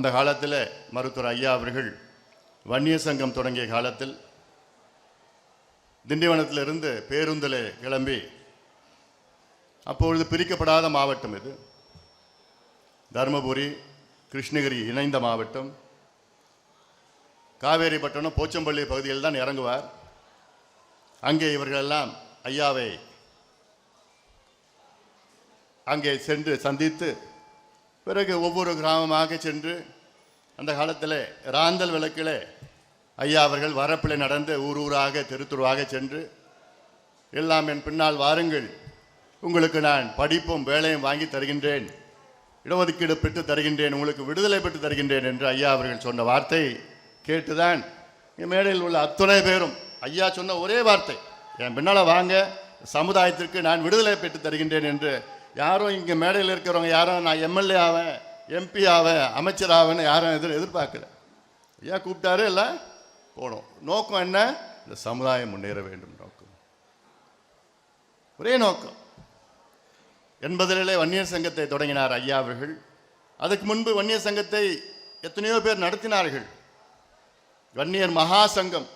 அந்த காலத்தில் மருத்துவர் ஐயா அவர்கள் வன்னிய சங்கம் தொடங்கிய காலத்தில் திண்டிவனத்திலிருந்து பேருந்தில் கிளம்பி அப்பொழுது பிரிக்கப்படாத மாவட்டம் இது. தருமபுரி கிருஷ்ணகிரி இணைந்த மாவட்டம். காவேரிப்பட்டினம் போச்சம்பள்ளி பகுதியில் தான் இறங்குவார். அங்கே இவர்களெல்லாம் ஐயாவை அங்கே சென்று சந்தித்து பிறகு ஒவ்வொரு கிராமமாக சென்று அந்த காலத்தில் ராந்தல் விளக்கில் ஐயா அவர்கள் வரப்பில் நடந்து ஊர் ஊராக திருத்துருவாக சென்று எல்லாம் என் பின்னால் வாருங்கள். உங்களுக்கு நான் படிப்பும் வேலையும் வாங்கி தருகின்றேன். இடஒதுக்கீடு பெற்று தருகின்றேன். உங்களுக்கு விடுதலை பெற்று தருகின்றேன் என்று ஐயா அவர்கள் சொன்ன வார்த்தை கேட்டுதான் இங்கே மேடையில் உள்ள அத்துணை பேரும் ஐயா சொன்ன ஒரே வார்த்தை என் பின்னால் வாங்க. சமுதாயத்திற்கு நான் விடுதலை பெற்று தருகின்றேன் என்று யாரும் இங்கே மேடையில் இருக்கிறவங்க யாரும் நான் எம்எல்ஏ ஆவேன் எம்பி ஆவேன் அமைச்சர் ஆவேன்னு யாரும் எதிர் எதிர்பார்க்கல. ஐயா கூப்பிட்டாரு? இல்லை போனோம். நோக்கம் என்ன? இந்த சமுதாயம் முன்னேற வேண்டும் நோக்கம். ஒரே நோக்கம். எண்பதிலே வன்னியர் சங்கத்தை தொடங்கினார் ஐயா அவர்கள். அதுக்கு முன்பு வன்னியர் சங்கத்தை எத்தனையோ பேர் நடத்தினார்கள். வன்னியர் மகா சங்கம்.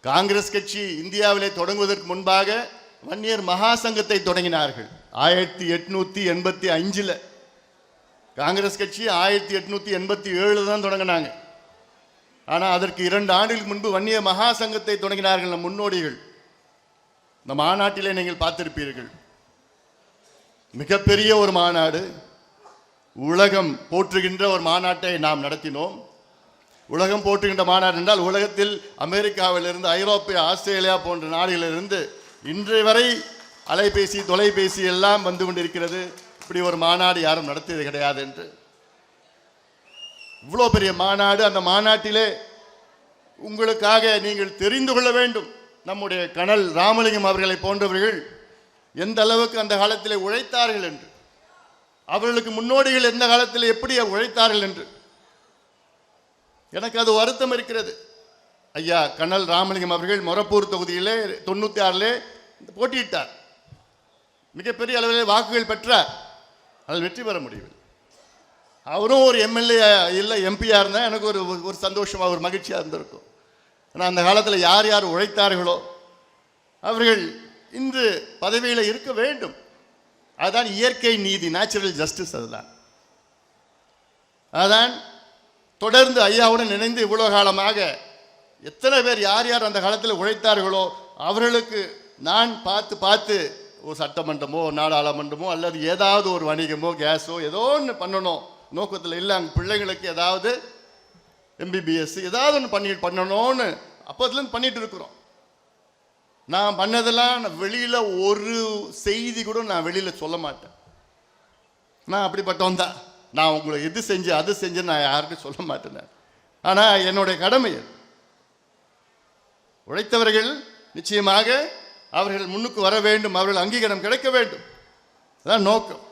காங்கிரஸ் கட்சி இந்தியாவிலே தொடங்குவதற்கு முன்பாக வன்னியர் மகா சங்கத்தை தொடங்கினார்கள். ஆயிரத்தி எட்நூத்தி எண்பத்தி அஞ்சில் காங்கிரஸ் கட்சி ஆயிரத்தி எட்நூத்தி எண்பத்தி ஏழில் தான் தொடங்கினாங்க. ஆனால் அதற்கு இரண்டு ஆண்டுகளுக்கு முன்பு வன்னிய மகா சங்கத்தை தொடங்கினார்கள் நம் முன்னோடிகள். இந்த மாநாட்டிலே நீங்கள் பார்த்திருப்பீர்கள். மிகப்பெரிய ஒரு மாநாடு. உலகம் போற்றுகின்ற ஒரு மாநாட்டை நாம் நடத்தினோம். உலகம் போற்றுகின்ற மாநாடு என்றால் உலகத்தில் அமெரிக்காவிலிருந்து ஐரோப்பிய ஆஸ்திரேலியா போன்ற நாடுகளிலிருந்து இன்றைய வரை அலைபேசி தொலைபேசி எல்லாம் வந்து கொண்டிருக்கிறது. இப்படி ஒரு மாநாடு யாரும் நடத்தியது கிடையாது என்று. இவ்வளோ பெரிய மாநாடு அந்த மாநாட்டிலே உங்களுக்காக நீங்கள் தெரிந்து கொள்ள வேண்டும். நம்முடைய கனல் ராமலிங்கம் அவர்களை போன்றவர்கள் எந்த அளவுக்கு அந்த காலத்திலே உழைத்தார்கள் என்று. அவர்களுக்கு முன்னோடிகள் எந்த காலத்தில் எப்படி உழைத்தார்கள் என்று. எனக்கு அது வருத்தம் இருக்கிறது. ஐயா கனல் ராமலிங்கம் அவர்கள் மொரப்பூர் தொகுதியிலே தொண்ணூற்றி ஆறிலே போட்டியிட்டார். மிகப்பெரிய அளவிலே வாக்குகள் பெற்றார் அதில் வெற்றி பெற முடியவில்லை. அவரும் ஒரு எம்எல்ஏ இல்லை எம்பியாக இருந்தால் எனக்கு ஒரு ஒரு சந்தோஷமாக ஒரு மகிழ்ச்சியாக இருந்திருக்கும். ஆனால் அந்த காலத்தில் யார் யார் உழைத்தார்களோ அவர்கள் இன்று பதவியில் இருக்க வேண்டும். அதுதான் இயற்கை நீதி நேச்சுரல் ஜஸ்டிஸ் அதுதான். அதான் தொடர்ந்து ஐயாவுடன் இணைந்து இவ்வளோ காலமாக எத்தனை பேர் யார் யார் அந்த காலத்தில் உழைத்தார்களோ அவர்களுக்கு நான் பார்த்து பார்த்து ஒரு சட்டமன்றமோ நாடாளுமன்றமோ அல்லது ஏதாவது ஒரு வணிகமோ கேஸோ ஏதோ ஒன்று பண்ணணும். நோக்கத்தில் இல்லை அங்கே பிள்ளைங்களுக்கு ஏதாவது எம்பிபிஎஸ் ஏதாவது ஒன்று பண்ணி பண்ணணும்னு அப்போதுலேருந்து பண்ணிட்டு இருக்கிறோம். நான் பண்ணதெல்லாம் நான் வெளியில் ஒரு செய்தி கூட நான் வெளியில் சொல்ல மாட்டேன். நான் அப்படிப்பட்டவன் தான் நான் உங்களை எது செஞ்சு அது செஞ்சு நான் யாருக்கும் சொல்ல மாட்டேன் ஆனால் என்னுடைய கடமை உழைத்தவர்கள் நிச்சயமாக அவர்கள் முன்னுக்கு வர வேண்டும் அவர்கள் அங்கீகாரம் கிடைக்க வேண்டும். அதான் நோக்கம்.